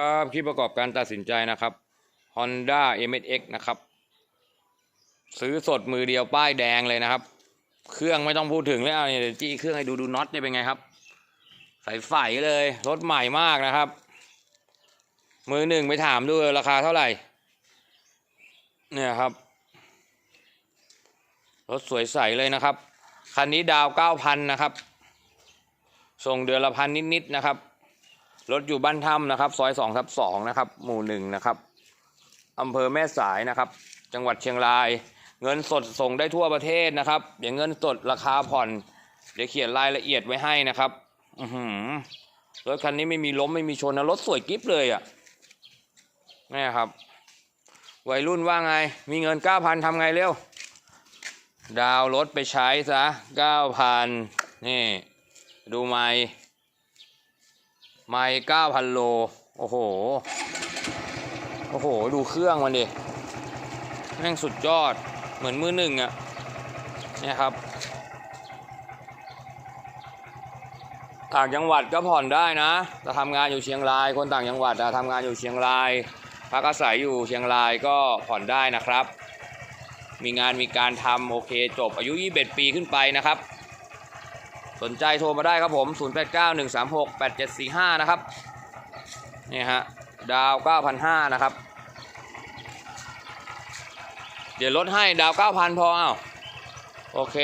ครับที่ประกอบการตัดสินใจนะครับ Honda MSX นะครับ ซื้อสดมือเดียวป้ายแดงเลยนะครับ เครื่องไม่ต้องพูดถึงแล้วเนี่ยเดี๋ยวจี้เครื่องให้ดูดูน็อตเนี่ยเป็นไงครับใส่ไฟเลยรถใหม่มากนะครับ มือหนึ่งไปถามดูราคาเท่าไหร่ เนี่ยครับ รถสวยใสเลยนะครับ คันนี้ดาวเก้าพันนะครับ ส่งเดือนละพันนิดๆนะครับ รถอยู่บ้านถ้ำนะครับ ซอยสองทับสองนะครับ หมู่หนึ่งนะครับอำเภอแม่สายนะครับ จังหวัดเชียงราย เงินสดส่งได้ทั่วประเทศนะครับ เดี๋ยวเงินสดราคาผ่อน เดี๋ยวเขียนรายละเอียดไว้ให้นะครับ อือหือรถคันนี้ไม่มีล้มไม่มีชนนะรถสวยกิ๊บเลยอะ่ะนี่ครับ วัยรุ่นว่าไง มีเงินเก้าพันทำไงเร็ว ดาวรถไปใช้ซะเก้าพันนี่ ดูไม้ ไม้เก้าพันโล โอ้โห โอ้โห ดูเครื่องมันดิ แม่งสุดยอด เหมือนมือหนึ่งอะ่ะเนี่ยครับ ต่างจังหวัดก็ผ่อนได้นะจะทำงานอยู่เชียงราย คนต่างจังหวัดอะทำงานอยู่เชียงราย พักอาศัยอยู่เชียงรายก็ผ่อนได้นะครับ มีงานมีการทำโอเคจบอายุ 21 ปีขึ้นไปนะครับ สนใจโทรมาได้ครับผม 0891368745 นะครับ นี่ฮะ ดาว 9,500 นะครับ เดี๋ยวลดให้ดาว 9,000 พอเอ้าโอเค